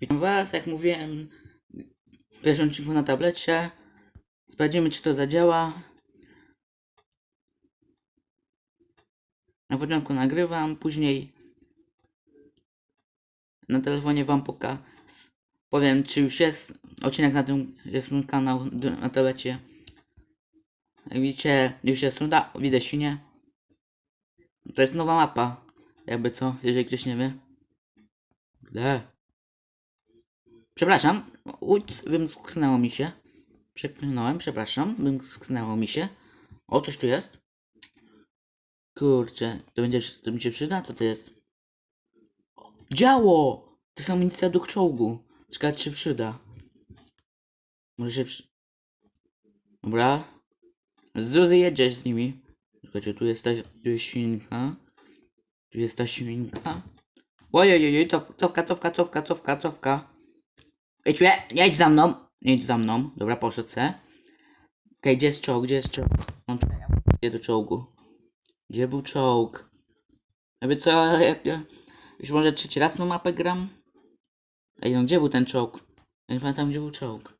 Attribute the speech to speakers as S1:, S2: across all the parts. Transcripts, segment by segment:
S1: Witam Was, jak mówiłem w pierwszym odcinku na tablecie. Sprawdzimy, czy to zadziała. Na początku nagrywam, później na telefonie Wam poka powiem, czy już jest odcinek na tym, jest mój kanał na tablecie. Jak widzicie, już jest nuda, widzę świnie. To jest nowa mapa, jakby co, jeżeli ktoś nie wie. Gdzie? Przepraszam, uć, wymsknęło mi się. Przeklinąłem, przepraszam, wymsknęło mi się. O, coś tu jest. Kurczę, to będzie, to mi się przyda? Co to jest? Działo! To jest amunicja do czołgu. Czy się przyda. Może się przy... Dobra. Zuzy jedziesz z nimi. Czekajcie, tu jest ta, tu jest świnka. Tu jest ta świnka. Ojej, cof, cofka, cofka, cofka, cofka, cofka. Idź, nie, nie idź za mną. Nie idź za mną. Dobra, poszedł se. Okej, gdzie jest czołg, gdzie jest czołg? Mam tutaj amunicję do czołgu. Gdzie był czołg? Jakby co, ja, ja, już może trzeci raz na mapę gram? Ej, no gdzie był ten czołg? Ja nie pamiętam, gdzie był czołg.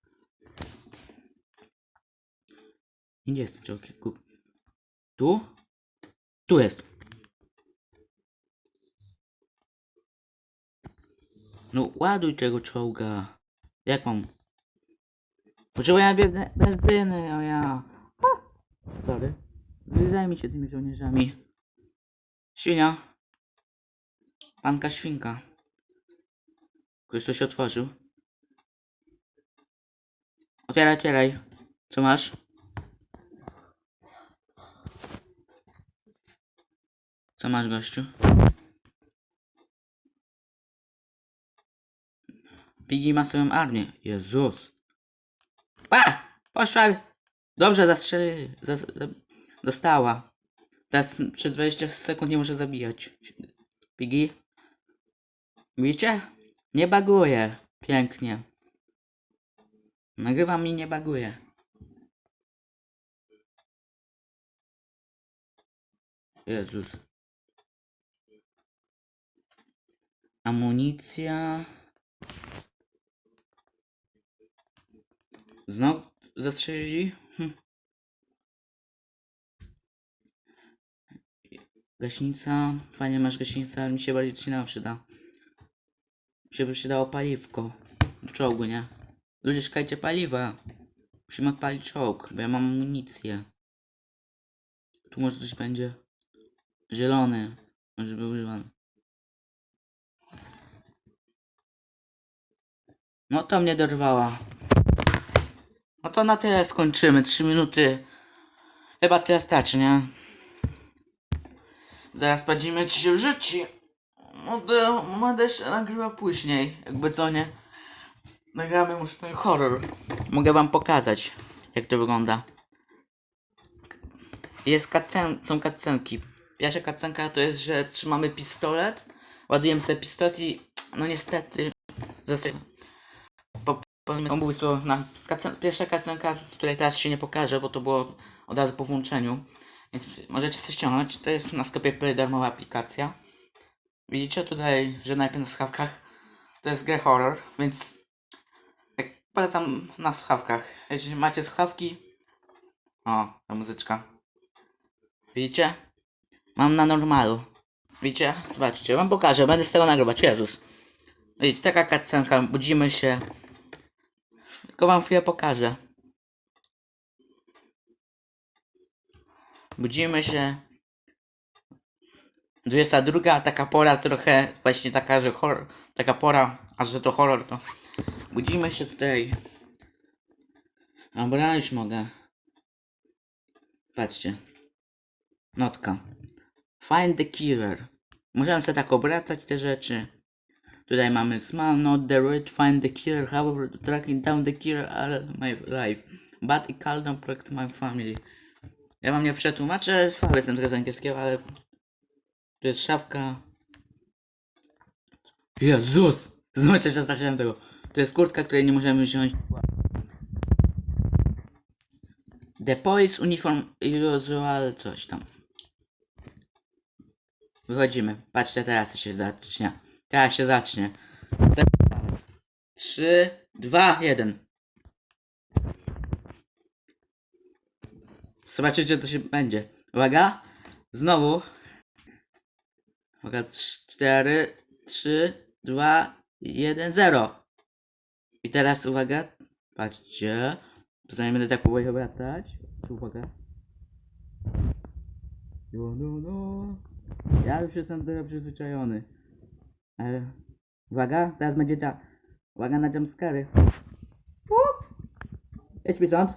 S1: Gdzie jest ten czołg? Tu? Tu jest. No ładuj tego czołga. Jak mam? Potrzebuję be- benzyny, o ja. Sorry. Zajmij się tymi żołnierzami. Świnia. Panka świnka. Ktoś coś otworzył. Otwieraj, otwieraj. Co masz? Co masz, gościu? Piggy ma swoją armię. Jezus. A! Poszła! Dobrze, zastrzeli... Zas... za- Dostała. Teraz przez 20 sekund nie muszę zabijać. Piggy? Widzicie? Nie baguje. Pięknie. Nagrywam i nie baguje. Jezus. Amunicja. Znowu zastrzelili? Hm. Gaśnica. Fajnie masz gaśnicę, ale mi się bardziej innego przyda. Mi się by przydało paliwko. Do czołgu, nie? Ludzie, szukajcie paliwa. Musimy odpalić czołg, bo ja mam amunicję. Tu może coś będzie. Zielony. Może był używany. No to mnie dorwała. No to na tyle skończymy. 3 minuty. Chyba tyle starczy, nie? Zaraz sprawdzimy, czy się rzuci. Będę, będę jeszcze nagrywał później. Jakby co nie. Nagramy może ten horror. Mogę wam pokazać, jak to wygląda. Jest kacen, są kacenki. Pierwsza kacenka to jest, że trzymamy pistolet, ładujemy sobie pistolet i no niestety zase po, po, mówię słowo na kacen, pierwsza kacenka, której teraz się nie pokażę, bo to było od razu po włączeniu. Więc możecie sobie ściągnąć. To jest na sklepie Play darmowa aplikacja. Widzicie tutaj, że najpierw na słuchawkach to jest gra horror, więc jak polecam na słuchawkach. Jeśli macie słuchawki, o, ta muzyczka. Widzicie? Mam na normalu. Widzicie? Zobaczcie, wam pokażę, będę z tego nagrywać. Jezus. Widzicie, taka kacenka, budzimy się. Tylko wam chwilę pokażę. Budzimy się. 22, taka pora trochę, właśnie taka, że horror, taka pora, a że to horror, to budzimy się tutaj. Dobra, już mogę. Patrzcie. Notka. Find the killer. Możemy sobie tak obracać te rzeczy. Tutaj mamy small not the red find the killer however tracking down the killer all my life but it called down protect my family. Ja wam nie przetłumaczę słaby jestem tego z angielskiego ale to jest szafka. Jezus! Zobaczcie przestraszyłem tego. To jest kurtka której nie możemy wziąć. The police uniform usual coś tam. Wychodzimy. Patrzcie, teraz się zacznie. Teraz się zacznie. trzy, dwa, jeden. Zobaczycie, co się będzie. Uwaga. Znowu. Uwaga, cztery, trzy, dwa, jeden, zero. I teraz uwaga. Patrzcie. Przynajmniej będę tak powoli obracać. Uwaga. No, no, no. Ja już jestem trochę przyzwyczajony. Ale... Uwaga, teraz będzie ta... Uwaga na jumpscary. Jedź mi stąd.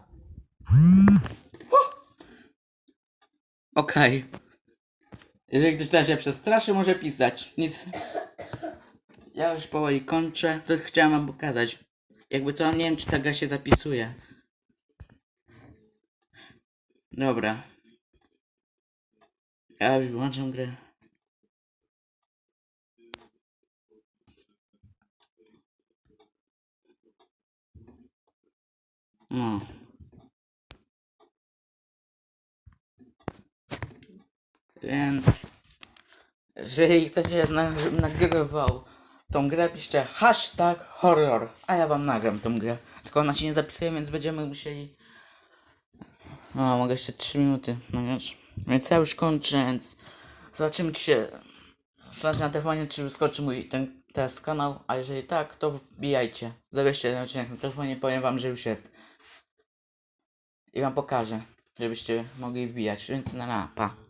S1: Okej. Jeżeli ktoś teraz się przestraszy, może pisać. Nic. Ja już powoli kończę. To chciałem wam pokazać. Jakby co, nie wiem czy ta gra się zapisuje. Dobra. Ja już wyłączam grę. No. Więc jeżeli chcecie, żebym nagrywał tą grę, piszcie hashtag horror, a ja wam nagram tą grę. Tylko ona się nie zapisuje, więc będziemy musieli... No, mogę jeszcze 3 minuty nagrać. Więc ja już kończę, więc zobaczymy czy się... Sprawdź na telefonie, czy wyskoczy mój ten teraz kanał, a jeżeli tak, to wbijajcie. Zabierzcie ten odcinek na telefonie, powiem wam, że już jest. I wam pokażę, żebyście mogli wbijać, więc na na, pa.